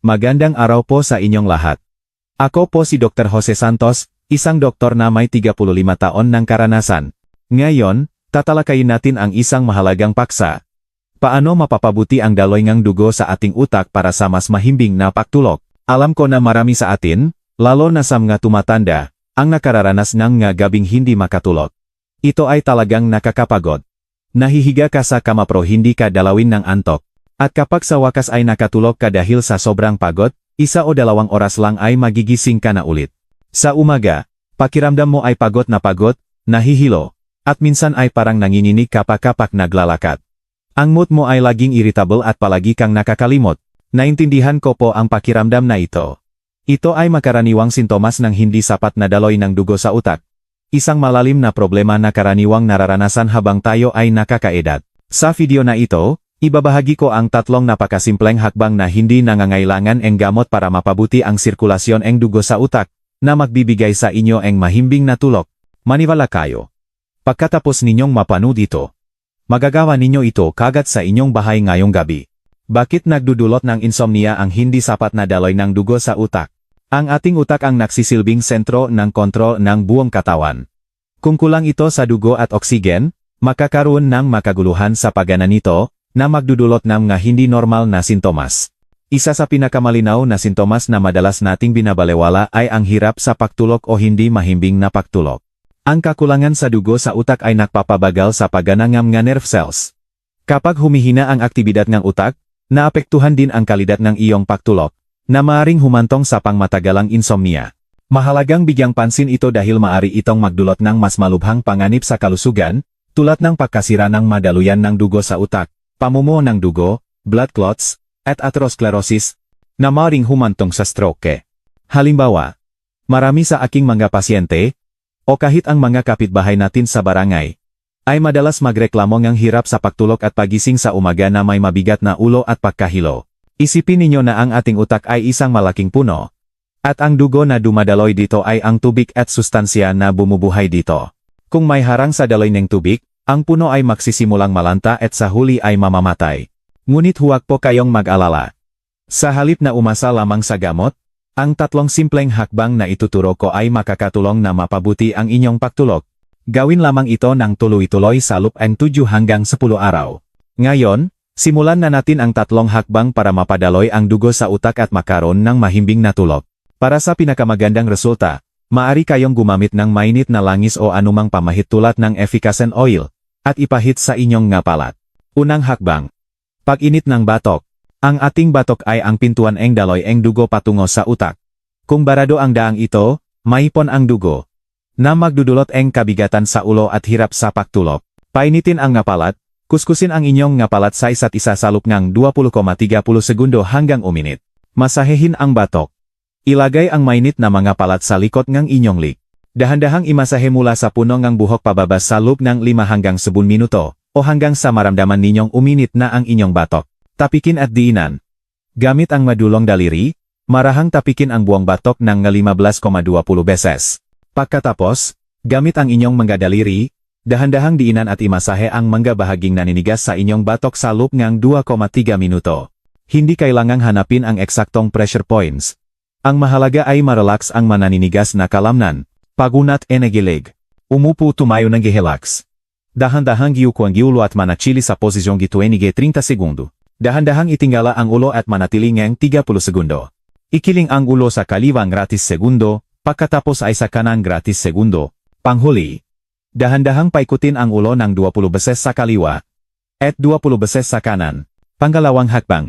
Magandang araw po sa inyong lahat. Ako po si Dr. Jose Santos, isang doktor na may 35 taon ng karanasan. Ngayon, tatalakayin natin ang isang mahalagang paksa. Paano mapapabuti ang daloy ng dugo sa ating utak para sa mas mahimbing na pagtulok? Alam ko na marami sa atin, lalo na sa mga tumatanda, ang nakararanas ng nga gabing hindi makatulog. Ito ay talagang nakakapagod. Nahihiga ka sa kama pro hindi ka dalawin ng antok. At kapag sa wakas ay nakatulog ka dahil sa sobrang pagod, isa o dalawang oras lang ay magigising ka na ulit. Sa umaga, pakiramdam mo ay pagod na pagod, nahihilo, at minsan ay parang nanginginig kapak-kapak naglalakad. Ang mood mo ay laging irritable at palagi kang nakakalimot. Naintindihan ko po ang pakiramdam na ito. Ito ay makaraniwang sintomas ng hindi sapat na daloy ng dugo sa utak. Isang malalim na problema na karaniwang nararanasan habang tayo ay nakakaedad. Sa video na ito, ibabahagi ko ang tatlong napakasimpleng hakbang na hindi nangangailangan ang gamot para mapabuti ang sirkulasyon ng dugo sa utak, na magbibigay sa inyo ang mahimbing na tulok. Maniwala kayo. Pagkatapos ninyong mapanood ito, magagawa ninyo ito kagat sa inyong bahay ngayong gabi. Bakit nagdudulot ng insomnia ang hindi sapat na daloy ng dugo sa utak? Ang ating utak ang nagsisilbing sentro ng kontrol ng buong katawan. Kung kulang ito sa dugo at oksigen, makakaroon ng makaguluhan sa pagana nito, na magdudulot ng mga hindi normal na sintomas. Isa sa pinakamalinaw na sintomas na madalas nating binabalewala ay ang hirap sa pagtulog o hindi mahimbing na pagtulog. Ang kakulangan sa dugo sa utak ay nagpapabagal sa pagana ng nerve cells. Kapag humihina ang aktibidad ng utak, naapektuhan din ang kalidad ng iyong pagtulog, na maaring humantong sa pangmatagalang insomnia. Mahalagang bigyang pansin ito dahil maari itong magdulot ng mas malubhang panganib sa kalusugan, tulad ng pagkasira ng madaluyan ng dugo sa utak, pamumuo ng dugo, blood clots, at atherosclerosis, na maring humantong sa stroke. Halimbawa, marami sa aking mga pasyente, o kahit ang mga kapitbahay natin sa barangay, ay madalas magreklamo ng hirap sa pagtulog at pagising sa umaga na may mabigat na ulo at pagkahilo. Isipin ninyo na ang ating utak ay isang malaking puno, at ang dugo na dumadaloy dito ay ang tubig at sustansya na bumubuhay dito. Kung may harang sa daloy ng tubig, ang puno ay magsisimulang malanta at sa huli ay mamamatay. Ngunit huwag po kayong mag-alala. Sa halip na umasa lamang sa gamot, ang tatlong simpleng hakbang na ituturo ko ay makakatulong na mapabuti ang inyong pagtulog. Gawin lamang ito ng tuloy-tuloy sa loop ng 7 hanggang 10 araw. Ngayon, simulan na natin ang tatlong hakbang para mapadaloy ang dugo sa utak at makaroon ng mahimbing na tulog. Para sa pinakamagandang resulta, maari kayong gumamit ng mainit na langis o anumang pamahit tulad ng efficasen oil, at ipahit sa inyong ngapalat. Unang hakbang. Pag-init ng batok. Ang ating batok ay ang pintuan eng daloy eng dugo patungo sa utak. Kung barado ang daang ito, maipon ang dugo. Na magdudulot eng kabigatan sa ulo at hirap sa pagtulog. Painitin ang ngapalat, kuskusin ang inyong ngapalat sa isa't isa sa loop ng 20,30 segundo hanggang uminit. Masahehin ang batok. Ilagay ang mainit na mga palat sa likod ng inyong lik. Dahan-dahang imasahe mula sa puno ng buhok pababa sa loop ng 5 hanggang 10 minuto, o hanggang sa maramdaman ninyong uminit na ang inyong batok. Tapikin at diinan. Gamit ang madulong daliri, marahang tapikin ang buong batok ng 15,20 beses. Pagkatapos, gamit ang inyong mga daliri, dahan-dahang diinan at imasahe ang mga bahaging naninigas sa inyong batok sa loop ng 2,3 minuto. Hindi kailangang hanapin ang eksaktong pressure points. Ang mahalaga ay marelax ang mananinigas na kalamnan, pagunat e nagilig. Umupo tumayo ng gihelax. Dahan-dahang giukuan giulo at manachili sa posisyong gituenige 30 segundo. Dahan-dahang itingala ang ulo at manatili ng 30 segundo. Ikiling ang ulo sa kaliwang gratis segundo, pagkatapos ay sa kanan gratis segundo. Panghuli. Dahan-dahang paikutin ang ulo ng 20 beses sa kaliwa, at 20 beses sa kanan. Pangalawang hakbang.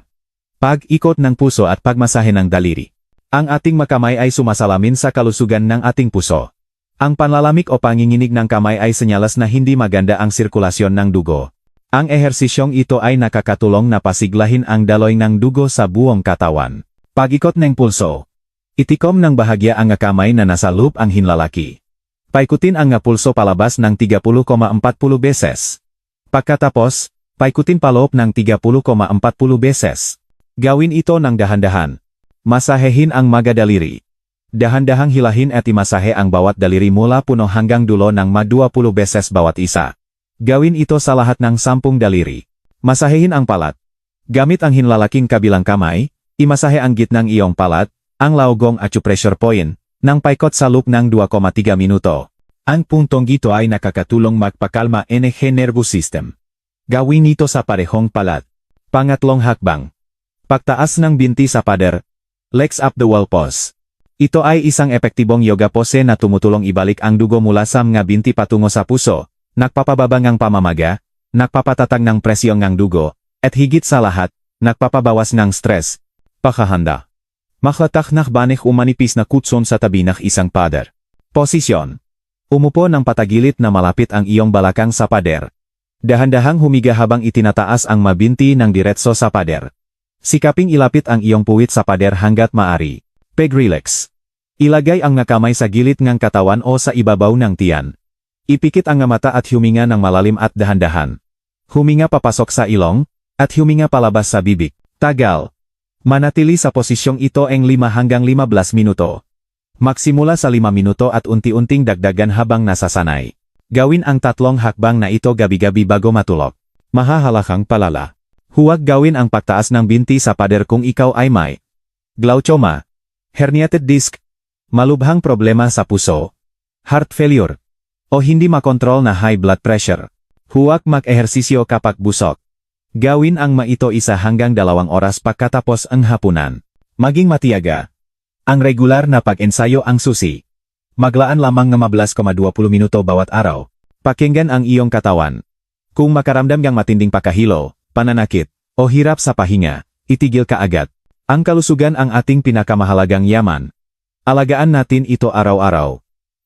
Pag-ikot ng puso at pagmasahe ng daliri. Ang ating makamay ay sumasalamin sa kalusugan ng ating puso. Ang panlalamig o panginginig ng kamay ay senyalas na hindi maganda ang sirkulasyon ng dugo. Ang ehersisyong ito ay nakakatulong na pasiglahin ang daloy ng dugo sa buong katawan. Pag-ikot ng pulso. Itikom ng bahagya ang kamay na nasa loop ang hinlalaki. Paikutin ang pulso palabas ng 30,40 beses. Pagkatapos, paikutin paloob ng 30,40 beses. Gawin ito ng dahan-dahan. Masahehin ang mga daliri. Dahan-dahang hilahin at imasahe ang bawat daliri mula puno hanggang dulo ng ma 20 beses bawat isa. Gawin ito sa lahat ng sampung daliri. Masahehin ang palat. Gamit ang hinlalaking kabilang kamay, Imasahe ang gitnang iyong palat, ang laugong acupressure point, ng paikot sa loop ng 2,3 minuto. Ang puntong ito ay nakakatulong magpakalma NG nervous system. Gawin ito sa parehong palat. Pangatlong hakbang. Pagtaas ng binti sa pader. Legs up the wall pose. Ito ay isang epektibong yoga pose na tumutulong ibalik ang dugo mula sa mga binti patungo sa puso, nagpapababa ng pamamaga, nagpapatatag ng presyon ng dugo, at higit sa lahat, nagpapabawas ng stress. Pakahanda. Maklatak nak banik umanipis na kutson sa tabi ng isang pader. Posisyon. Umupo ng patagilit na malapit ang iyong balakang sa pader. Dahan-dahang humiga habang itinataas ang mabinti ng diretso sa pader. Sikaping ilapit ang iyong puwit sa pader hanggat maari. Peg relax. Ilagay ang nakamay sa gilid ng katawan o sa ibabaw ng tiyan. Ipikit ang mata at huminga ng malalim at dahan-dahan. Huminga papasok sa ilong, at huminga palabas sa bibig. Tagal. Manatili sa posisyong ito ang 5 hanggang 15 minuto. Magsimula sa 5 minuto at unti-unting dagdagan habang nasasanay. Gawin ang tatlong hakbang na ito gabi-gabi bago matulog. Mahahalakang palala. Huwag gawin ang pagtaas ng binti sa pader kung ikaw ay may glaucoma, herniated disc, malubhang problema sa puso, heart failure, o hindi makontrol na high blood pressure. Huwag mag-ehersisyo kapag busok. Gawin ang maito isa hanggang dalawang oras pagkatapos ang hapunan. Maging matiyaga. Ang regular na pag-ensayo ang susi. Maglaan lamang ng 15,20 minuto bawat araw. Pakinggan ang iyong katawan. Kung makaramdam kang matinding pakahilo, pananakit, o hirap sa pahinga, itigil ka agad. Ang kalusugan ang ating pinakamahalagang yaman. Alagaan natin ito araw-araw.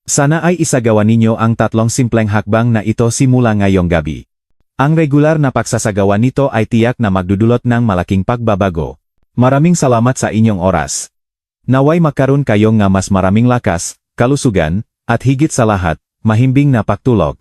Sana ay isagawa ninyo ang tatlong simpleng hakbang na ito simula ngayong gabi. Ang regular na pagsasagawa nito ay tiyak na magdudulot ng malaking pagbabago. Maraming salamat sa inyong oras. Naway makaroon kayo nga mas maraming lakas, kalusugan, at higit sa lahat, mahimbing na pagtulog.